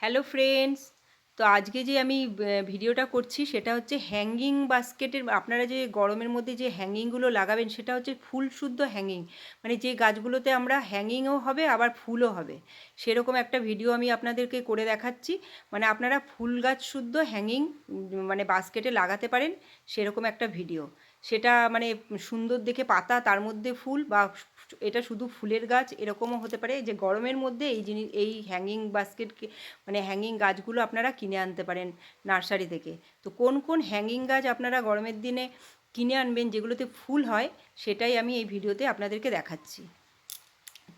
Hello friends তো আজকে যে আমি ভিডিওটা করছি সেটা হচ্ছে হ্যাঙ্গিং বাস্কেটের আপনারা যে গরমের মধ্যে যে হ্যাঙ্গিংগুলো লাগাবেন সেটা হচ্ছে ফুল শুদ্ধ হ্যাঙ্গিং মানে যে গাছগুলোতে আমরা হ্যাঙ্গিংও হবে, আবার ফুলও হবে। সেরকম একটা ভিডিও আমি আপনাদেরকে করে দেখাচ্ছি। মানে আপনারা ফুল গাছ শুদ্ধ হ্যাঙ্গিং মানে বাস্কেটে লাগাতে পারেন, সেরকম একটা ভিডিও সেটা মানে সুন্দর দেখে পাতা, তার মধ্যে ফুল বা এটা শুধু ফুলের গাছ, এরকমও হতে পারে। যে গরমের মধ্যে এই জিনিস, এই হ্যাঙ্গিং বাস্কেটকে মানে হ্যাঙ্গিং গাছগুলো আপনারা কিনে আনতে পারেন নার্সারি থেকে। তো কোন কোন হ্যাঙ্গিং গাছ আপনারা গরমের দিনে কিনে আনবেন, যেগুলোতে ফুল হয়, সেটাই আমি এই ভিডিওতে আপনাদেরকে দেখাচ্ছি।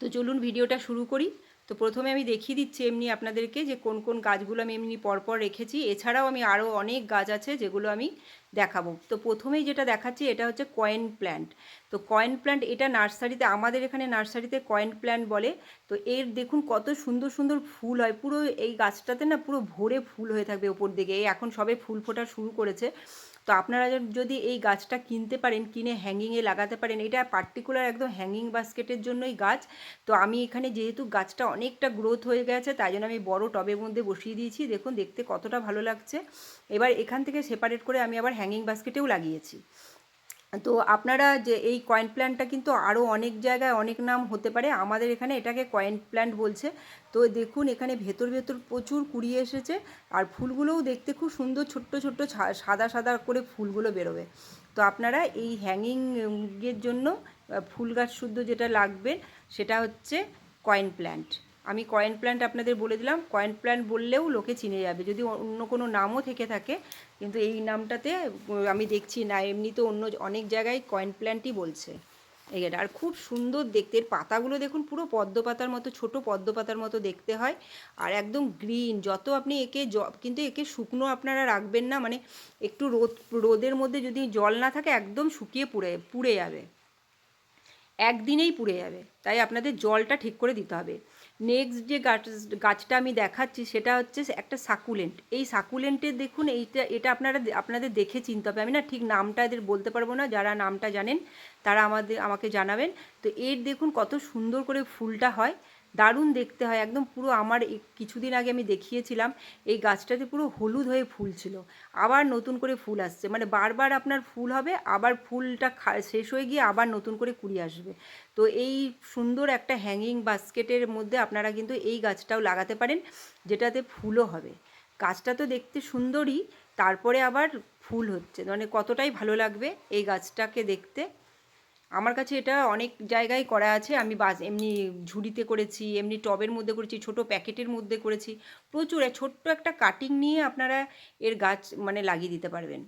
তো চলুন ভিডিওটা শুরু করি। তো প্রথমে আমি দেখিয়ে দিচ্ছি এমনি আপনাদেরকে যে কোন কোন গাছগুলো আমি এমনি পরপর রেখেছি। এছাড়াও আমি আরও অনেক গাছ আছে যেগুলো আমি দেখাবো। তো প্রথমেই যেটা দেখাচ্ছি এটা হচ্ছে কয়েন প্ল্যান্ট তো কয়েন প্ল্যান্ট এটা নার্সারিতে, আমাদের এখানে নার্সারিতে কয়েন প্ল্যান্ট বলে। তো এর দেখুন কত সুন্দর সুন্দর ফুল হয়। পুরো এই গাছটাতে না পুরো ভরে ফুল হয়ে থাকবে ওপর দিকে। এই এখন সবে ফুল ফোটা শুরু করেছে। তো আপনারা যদি এই গাছটা কিনতে পারেন, কিনে হ্যাঙ্গিংয়ে লাগাতে পারেন, এটা পার্টিকুলার একদম হ্যাঙ্গিং বাস্কেটের জন্যই গাছ। তো আমি এখানে যেহেতু গাছটা অনেকটা গ্রোথ হয়ে গেছে, তাই জন্য আমি বড় টবের মধ্যে বসিয়ে দিয়েছি। দেখুন, দেখতে কতটা ভালো লাগছে। এবার এখান থেকে সেপারেট করে আমি আবার হ্যাঙ্গিং বাস্কেটেও লাগিয়েছি। তো আপনারা যে এই কয়েন প্ল্যান্টটা কিন্তু আরও অনেক জায়গায় অনেক নাম হতে পারে। আমাদের এখানে এটাকে কয়েন প্ল্যান্ট বলছে। তো দেখুন, এখানে ভেতর ভেতর প্রচুর কুড়িয়ে এসেছে। আর ফুলগুলোও দেখতে খুব সুন্দর ছোট্ট ছোট্ট সাদা সাদা করে ফুলগুলো বেরোবে। তো আপনারা এই হ্যাঙ্গিং এর জন্য ফুল গাছ শুদ্ধ যেটা লাগবে, সেটা হচ্ছে কয়েন প্ল্যান্ট আমি কয়েন প্ল্যান্ট আপনাদের বলে দিলাম। কয়েন প্ল্যান্ট বললেও লোকে চিনে যাবে। যদি অন্য কোনো নামও থেকে থাকে, কিন্তু এই নামটাতে আমি দেখছি না। এমনি তো অন্য অনেক জায়গায় কয়েন প্ল্যান্টই বলছে। এই আর খুব সুন্দর দেখতে। এর পাতাগুলো দেখুন, পুরো পদ্ম পাতার মতো, ছোট পদ্ম পাতার মতো দেখতে হয়। আর একদম গ্রিন যত আপনি একে জ কিন্তু একে শুকনো আপনারা রাখবেন না। মানে একটু রোদ, রোদের মধ্যে যদি জল না থাকে, একদম শুকিয়ে পুড়ে পুড়ে যাবে। একদিনেই পুড়ে যাবে। তাই আপনাদের জলটা ঠিক করে দিতে হবে। নেক্সট যে গাছ, গাছটা আমি দেখাচ্ছি সেটা হচ্ছে একটা সাকুলেন্ট এই সাকুলেন্টের দেখুন এইটা, এটা আপনারা আপনাদের দেখে চিনতে হবে আমি না ঠিক নামটা এদের বলতে পারব না, যারা নামটা জানেন তারা আমাদের, আমাকে জানাবেন। তো এর দেখুন কত সুন্দর করে ফুলটা হয়। দারুণ দেখতে হয়। একদম পুরো আমার কিছুদিন আগে আমি দেখিয়েছিলাম, এই গাছটাতে পুরো হলুদ হয়ে ফুল ছিল। আবার নতুন করে ফুল আসছে। মানে বারবার আপনার ফুল হবে, আবার ফুলটা শেষ হয়ে গিয়ে আবার নতুন করে কুড়ি আসবে। তো এই সুন্দর একটা হ্যাঙ্গিং বাস্কেটের মধ্যে আপনারা কিন্তু এই গাছটাও লাগাতে পারেন, যেটাতে ফুলও হবে। গাছটা তো দেখতে সুন্দরই, তারপরে আবার ফুল হচ্ছে। মানে কতটাই ভালো লাগবে এই গাছটাকে দেখতে। আমার কাছে এটা অনেক জায়গায় করা আছে। আমি বাস এমনি ঝুড়িতে করেছি, এমনি টবের মধ্যে করেছি, ছোট প্যাকেটের মধ্যে করেছি। প্রচুর ছোট্ট একটা কাটিং নিয়ে আপনারা এর গাছ মানে লাগিয়ে দিতে পারবেন।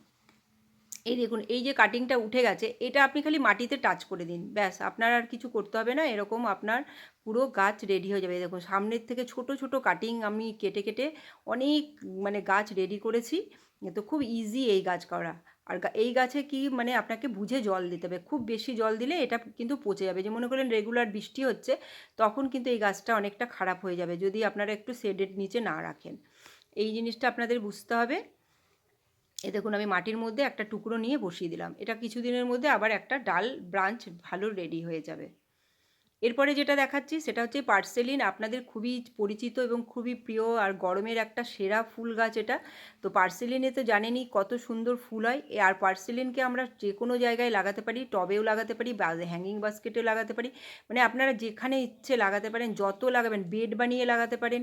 এই দেখুন, এই যে কাটিংটা উঠে গেছে, এটা আপনি খালি মাটিতে টাচ করে দিন, ব্যাস। আপনার আর কিছু করতে হবে না, এরকম আপনার পুরো গাছ রেডি হয়ে যাবে। দেখুন, সামনের থেকে ছোট ছোট কাটিং আমি কেটে কেটে অনেক মানে গাছ রেডি করেছি। তো খুব ইজি এই গাছ করা। আর এই গাছে কি মানে আপনাকে বুঝে জল দিতে হবে। খুব বেশি জল দিলে এটা কিন্তু পচে যাবে। যে মনে করেন রেগুলার বৃষ্টি হচ্ছে, তখন কিন্তু এই গাছটা অনেকটা খারাপ হয়ে যাবে। যদি আপনারা একটু শেডের নিচে না রাখেন। এই জিনিসটা আপনাদের বুঝতে হবে। এ দেখুন, আমি মাটির মধ্যে একটা টুকরো নিয়ে বসিয়ে দিলাম। এটা কিছুদিনের মধ্যে আবার একটা ডাল ব্রাঞ্চ ভালো রেডি হয়ে যাবে। এরপরে যেটা দেখাচ্ছি সেটা হচ্ছে পার্সেলিন। আপনাদের খুবই পরিচিত এবং খুবই প্রিয় আর গরমের একটা সেরা ফুল গাছ এটা। তো পার্সেলিনে তো জানেনই কত সুন্দর ফুল হয়। আর পার্সেলিনকে আমরা যে কোনো জায়গায় লাগাতে পারি, টবেও লাগাতে পারি বা হ্যাঙ্গিং বাস্কেটেও লাগাতে পারি। মানে আপনারা যেখানে ইচ্ছে লাগাতে পারেন, যত লাগাবেন, বেড বানিয়ে লাগাতে পারেন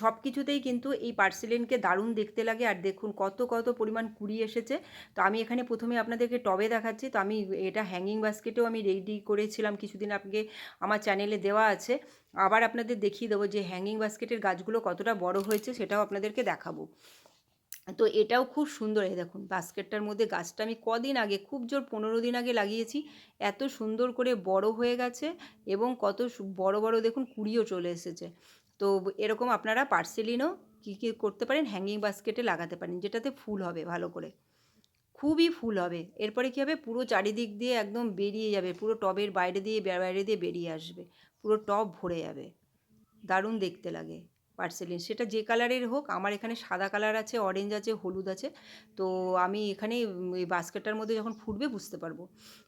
সব কিছুতেই কিন্তু এই পার্সেলিনকে দারুণ দেখতে লাগে। আর দেখুন কত কত পরিমাণ কুড়ি এসেছে। তো আমি এখানে প্রথমে আপনাদেরকে টবে দেখাচ্ছি। তো আমি এটা হ্যাঙ্গিং বাস্কেটেও আমি রেডি করেছিলাম কিছুদিন আগে। আমার চ্যানেলে দেওয়া আছে। আবার আপনাদের দেখিয়ে দেবো যে হ্যাঙ্গিং বাস্কেটের গাছগুলো কতটা বড় হয়েছে সেটাও আপনাদেরকে দেখাবো। তো এটাও খুব সুন্দর, এই দেখুন বাস্কেটটার মধ্যে গাছটা আমি কদিন আগে, খুব জোর পনেরো দিন আগে লাগিয়েছি, এত সুন্দর করে বড় হয়ে গেছে এবং কত বড় বড় দেখুন কুড়িও চলে এসেছে। তো এরকম আপনারা পার্সেলিনও কী কী করতে পারেন হ্যাঙ্গিং বাস্কেটে লাগাতে পারেন, যেটাতে ফুল হবে ভালো করে। খুবই ফুল হবে। এরপরে কী হবে? পুরো চারিদিক দিয়ে একদম বেরিয়ে যাবে। পুরো টবের বাইরে দিয়ে বাইরে দিয়ে বেরিয়ে আসবে। পুরো টব ভরে যাবে। দারুণ দেখতে লাগে পার্সেলিন সেটা যে কালারের হোক, আমার এখানে সাদা কালার আছে অরেঞ্জ আছে, হলুদ আছে। তো আমি এখানে এই বাস্কেটটার মধ্যে যখন ফুটবে বুঝতে পারব।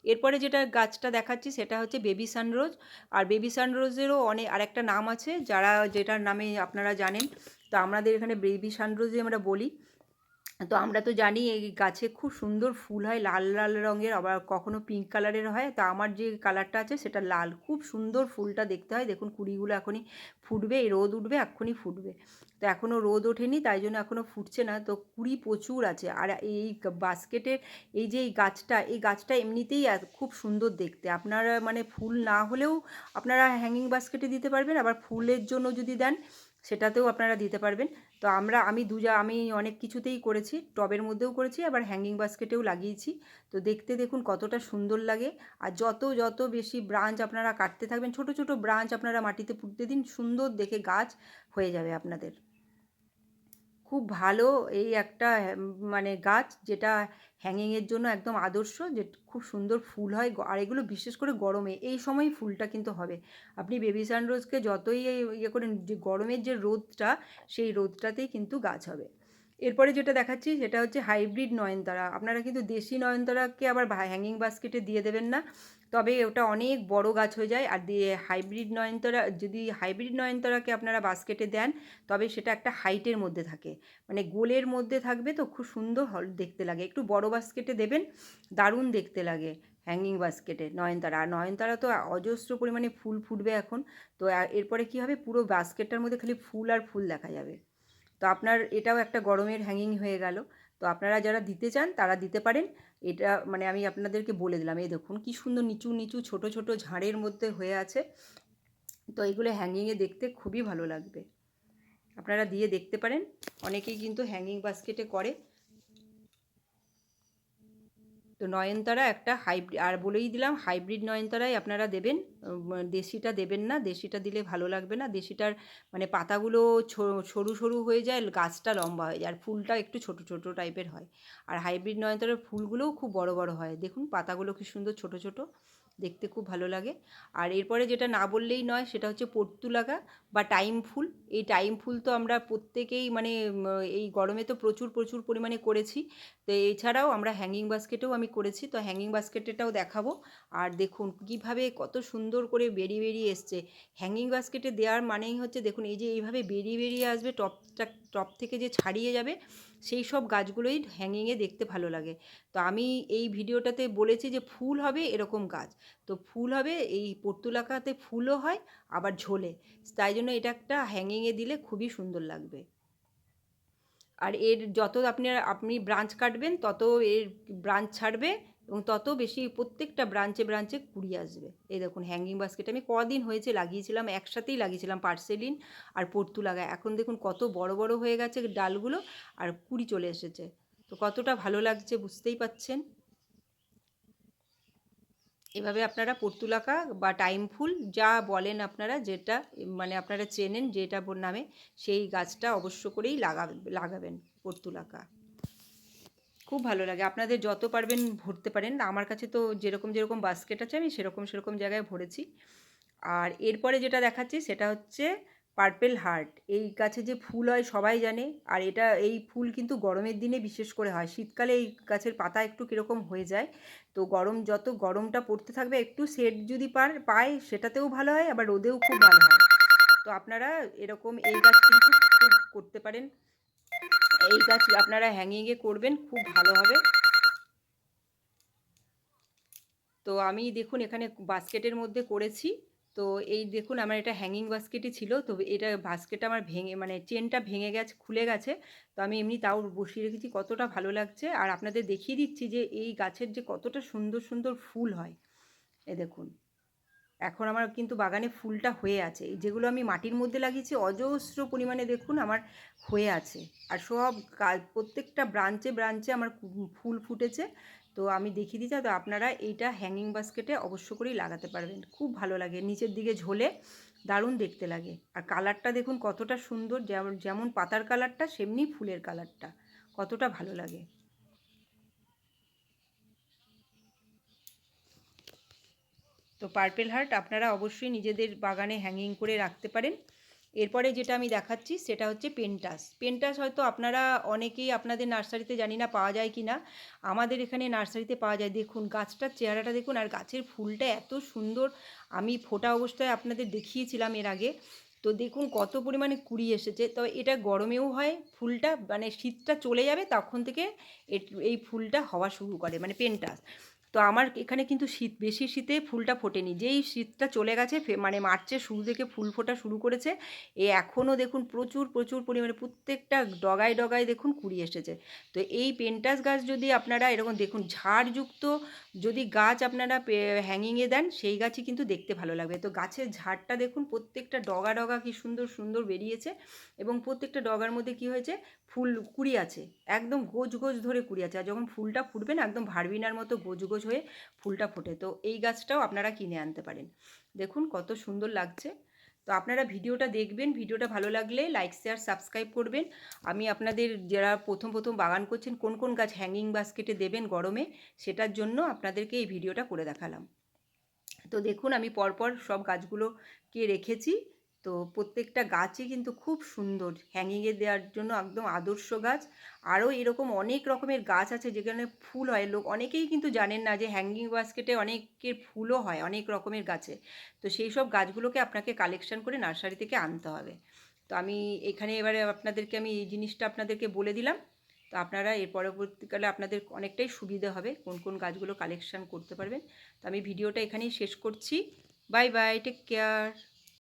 এরপরে যেটা গাছটা দেখাচ্ছি, সেটা হচ্ছে বেবি সানরোজ আর বেবি সানরোজেরও অনেক আরেকটা নাম আছে, যারা যেটার নামে আপনারা জানেন। তো আমাদের এখানে বেবি সানরোজে আমরা বলি। তো আমরা তো জানি এই গাছে খুব সুন্দর ফুল হয়, লাল লাল রঙের, আবার কখনো পিঙ্ক কালারের হয়। তা আমার যে কালারটা আছে সেটা লাল। খুব সুন্দর ফুলটা দেখতে হয়। দেখুন কুড়িগুলো এখনই ফুটবে, এই রোদ উঠবে এক্ষুনি ফুটবে। তো এখনও রোদ ওঠেনি, তাই জন্য এখনও ফুটছে না। তো কুড়ি প্রচুর আছে। আর এই বাস্কেটের এই যে এই গাছটা এই গাছটা এমনিতেই খুব সুন্দর দেখতে। আপনারা মানে ফুল না হলেও আপনারা হ্যাঙ্গিং বাস্কেটে দিতে পারবেন। আবার ফুলের জন্য যদি দেন সেটাতেও আপনারা দিতে পারবেন। তো আমরা, আমি দুজা আমি অনেক কিছুতেই করেছি, টবের মধ্যেও করেছি, আবার হ্যাঙ্গিং বাস্কেটেও লাগিয়েছি। তো দেখতে দেখুন কতটা সুন্দর লাগে। আর যত যত বেশি ব্রাঞ্চ আপনারা কাটতে থাকবেন, ছোট ছোট ব্রাঞ্চ আপনারা মাটিতে পুঁততে দিন, সুন্দর দেখে গাছ হয়ে যাবে আপনাদের। খুব ভালো এই একটা মানে গাছ যেটা হ্যাঙ্গিংয়ের জন্য একদম আদর্শ, যে খুব সুন্দর ফুল হয় আর এগুলো বিশেষ করে গরমে, এই সময় ফুলটা কিন্তু হবে। আপনি বেবি সানরোজকে যতই ইয়ে করেন, যে গরমের যে রোদটা, সেই রোদটাতেই কিন্তু গাছ হবে। এরপরে যেটা দেখাচ্ছি সেটা হচ্ছে হাইব্রিড নয়নতারা। আপনারা কিন্তু দেশি নয়নতারাকে আবার হ্যাঙ্গিং বাস্কেটে দিয়ে দেবেন না। তবে ওটা অনেক বড় গাছ হয়ে যায় আর দিয়ে হাইব্রিড নয়নতারা, যদি হাইব্রিড নয়নতারাকে আপনারা বাস্কেটে দেন, তবে সেটা একটা হাইটের মধ্যে থাকে। মানে গোলের মধ্যে থাকবে তো খুব সুন্দর দেখতে লাগে। একটু বড় বাস্কেটে দেবেন, দারুণ দেখতে লাগে হ্যাঙ্গিং বাস্কেটে নয়নতারা। আর নয়নতারা তো অজস্র পরিমাণে ফুল ফুটবে এখন। তো এরপরে কী হবে? পুরো বাস্কেটটার মধ্যে খালি ফুল আর ফুল দেখা যাবে। তো আপনার এটাও একটা গরমের হ্যাঙ্গিং হয়ে গেল। তো আপনারা যারা দিতে চান, তারা দিতে পারেন। এটা মানে আমি আপনাদেরকে বলে দিলাম, এই দেখুন কি সুন্দর নিচু নিচু ছোট ছোট ঝাড়ের মধ্যে হয়ে আছে। তো এগুলো হ্যাঙ্গিংয়ে দেখতে খুবই ভালো লাগবে। আপনারা দিয়ে দেখতে পারেন। অনেকেই কিন্তু হ্যাঙ্গিং বাস্কেটে করে। তো নয়নতারা একটা হাইব্রিড আর বলেই দিলাম হাইব্রিড নয়নতারাই আপনারা দেবেন। দেশিটা দেবেন না, দেশিটা দিলে ভালো লাগবে না। দেশিটার মানে পাতাগুলো সরু সরু হয়ে যায়, গাছটা লম্বা হয়ে যায়, আর ফুলটা একটু ছোট ছোট টাইপের হয়। আর হাইব্রিড নয়নতারার ফুলগুলোও খুব বড় বড় হয়। দেখুন পাতাগুলো কি সুন্দর ছোট ছোট। দেখতে খুব ভালো লাগে। আর এরপরে যেটা না বললেই নয়, সেটা হচ্ছে পর্তুলাগা বা টাইম ফুল। এই টাইম ফুল তো আমরা প্রত্যেকেই মানে এই গরমে তো প্রচুর প্রচুর পরিমাণে করেছি। তো এছাড়াও আমরা হ্যাঙ্গিং বাস্কেটেও আমি করেছি। তো হ্যাঙ্গিং বাস্কেটেটাও দেখাবো। আর দেখুন কীভাবে কত সুন্দর করে বেরিয়ে বেরিয়ে এসছে। হ্যাঙ্গিং বাস্কেটে দেওয়ার মানেই হচ্ছে, দেখুন এই যে এইভাবে বেরিয়ে বেরিয়ে আসবে টপটা টপ থেকে যে ছাড়িয়ে যাবে, সেই সব গাছগুলোই হ্যাঙ্গিংয়ে দেখতে ভালো লাগে। তো আমি এই ভিডিওটাতে বলেছি যে ফুল হবে এরকম গাছ। তো ফুল হবে, এই পর্তুলাকাতে ফুলও হয়, আবার ঝোলে। তাই জন্য এটা একটা হ্যাঙ্গিংয়ে দিলে খুবই সুন্দর লাগবে। আর এর যত আপনি আপনি ব্রাঞ্চ কাটবেন, তত এর ব্রাঞ্চ ছাড়বে এবং তত বেশি প্রত্যেকটা ব্রাঞ্চে ব্রাঞ্চে কুড়ি আসবে। এই দেখুন হ্যাঙ্গিং বাস্কেট আমি কদিন হয়েছে লাগিয়েছিলাম, একসাথেই লাগিয়েছিলাম পার্সেলিন আর পর্তু লাগা এখন দেখুন কত বড় বড় হয়ে গেছে ডালগুলো আর কুড়ি চলে এসেছে। তো কতটা ভালো লাগছে বুঝতেই পাচ্ছেন? এভাবে আপনারা পর্তুলাকা বা টাইম ফুল যা বলেন আপনারা যেটা মানে আপনারা চেনেন যেটা নামে সেই গাছটা অবশ্য করেই লাগাবেন লাগাবেন পর্তুলাকা। খুব ভালো লাগে। আপনাদের যত পারবেন ভরতে পারেন। আমার কাছে তো যেরকম যেরকম বাস্কেট আছে আমি সেরকম সেরকম জায়গায় ভরেছি। আর এরপরে যেটা দেখাচ্ছি সেটা হচ্ছে পার্পেল হার্ট এই গাছে যে ফুল হয় সবাই জানে। আর এটা, এই ফুল কিন্তু গরমের দিনে বিশেষ করে হয়। শীতকালে এই গাছের পাতা একটু কীরকম হয়ে যায়। তো গরম, যত গরমটা পড়তে থাকবে, একটু সেট যদি পার, পায়, সেটাতেও ভালো হয়, আবার রোদেও খুব ভালো হয়। তো আপনারা এরকম এই গাছ কিন্তু খুব করতে পারেন। এই গাছ আপনারা হ্যাঙ্গিংয়ে করবেন, খুব ভালো হবে। তো আমি দেখুন, এখানে বাস্কেটের মধ্যে করেছি। তো এই দেখুন আমার এটা হ্যাঙ্গিং বাস্কেটই ছিল, তো এটা বাস্কেট আমার ভেঙে মানে চেনটা ভেঙে গেছে, খুলে গেছে। তো আমি এমনি তাও বসিয়ে রেখেছি, কতটা ভালো লাগছে। আর আপনাদের দেখিয়ে দিচ্ছি যে এই গাছের যে কতটা সুন্দর সুন্দর ফুল হয়। এ দেখুন, এখন আমার কিন্তু বাগানে ফুলটা হয়ে আছে। যেগুলো আমি মাটির মধ্যে লাগিয়েছি, অজস্র পরিমাণে দেখুন আমার হয়ে আছে। আর সব প্রত্যেকটা ব্রাঞ্চে ব্রাঞ্চে আমার ফুল ফুটেছে। তো আমি দেখিয়ে দিচ্ছি, তো আপনারা এইটা হ্যাঙ্গিং বাস্কেটে অবশ্য করেই লাগাতে পারবেন। খুব ভালো লাগে, নিচের দিকে ঝোলে দারুণ দেখতে লাগে। আর কালারটা দেখুন কতটা সুন্দর যেমন যেমন পাতার কালারটা সেমনি ফুলের কালারটা কতটা ভালো লাগে। তো পার্পেল হার্ট আপনারা অবশ্যই নিজেদের বাগানে হ্যাঙ্গিং করে রাখতে পারেন। এরপরে যেটা আমি দেখাচ্ছি সেটা হচ্ছে পেন্টাস পেন্টাস হয়তো আপনারা অনেকেই আপনাদের নার্সারিতে জানি না পাওয়া যায় কি না আমাদের এখানে নার্সারিতে পাওয়া যায়। দেখুন, গাছটার চেহারাটা দেখুন আর গাছের ফুলটা এত সুন্দর। আমি ফোটা অবস্থায় আপনাদের দেখিয়েছিলাম এর আগে। তো দেখুন, কত পরিমাণে কুড়ি এসেছে। তবে এটা গরমেও হয়, ফুলটা মানে শীতটা চলে যাবে তখন থেকে এই ফুলটা হওয়া শুরু করে মানে পেনটাস তো আমার এখানে কিন্তু শীত, বেশি শীতে ফুলটা ফোটেনি। যেই শীতটা চলে গেছে মানে মার্চের শুরু থেকে ফুল ফোটা শুরু করেছে, এ এখনও দেখুন প্রচুর প্রচুর পরিমাণে প্রত্যেকটা ডগায় ডগায় দেখুন কুড়ি এসেছে। তো এই পেন্টাস গাছ যদি আপনারা এরকম দেখুন, ঝাড়যুক্ত যদি গাছ আপনারা হ্যাঙ্গিংয়ে দেন, সেই গাছই কিন্তু দেখতে ভালো লাগবে। তো গাছের ঝাড়টা দেখুন, প্রত্যেকটা ডগা ডগা কি সুন্দর সুন্দর বেরিয়েছে এবং প্রত্যেকটা ডগার মধ্যে কি হয়েছে, ফুল কুড়ি আছে, একদম গোজ গোজ ধরে কুড়ি আছে। আর যখন ফুলটা ফুটবে না, একদম ভারবিনার মতো গোজ গোজ হয়ে ফুলটা ফোটে। তো এই গাছটাও আপনারা কিনে আনতে পারেন। দেখুন কত সুন্দর লাগছে। তো আপনারা ভিডিওটা দেখবেন, ভিডিওটা ভালো লাগলে লাইক শেয়ার সাবস্ক্রাইব করবেন। আমি আপনাদের যারা প্রথম প্রথম বাগান করছেন, কোন কোন গাছ হ্যাঙ্গিং বাস্কেটে দেবেন গরমে, সেটার জন্য আপনাদেরকে এই ভিডিওটা করে দেখালাম। তো দেখুন আমি পরপর সব গাছগুলোকে রেখেছি। তো প্রত্যেকটা গাছই কিন্তু খুব সুন্দর। হ্যাঙ্গিংয়ে দেওয়ার জন্য একদম আদর্শ গাছ। আরও এরকম অনেক রকমের গাছ আছে যেখানে ফুল হয়। লোক অনেকেই কিন্তু জানেন না যে হ্যাঙ্গিং বাস্কেটে অনেকের ফুলও হয়, অনেক রকমের গাছে। তো সেই সব গাছগুলোকে আপনাকে কালেকশন করে নার্সারি থেকে আনতে হবে। তো আমি এখানে এবারে আপনাদেরকে আমি এই জিনিসটা আপনাদেরকে বলে দিলাম। তো আপনারা এর পরবর্তীকালে আপনাদের অনেকটাই সুবিধা হবে কোন কোন গাছগুলো কালেকশন করতে পারবেন। তো আমি ভিডিওটা এখানেই শেষ করছি। Bye bye take care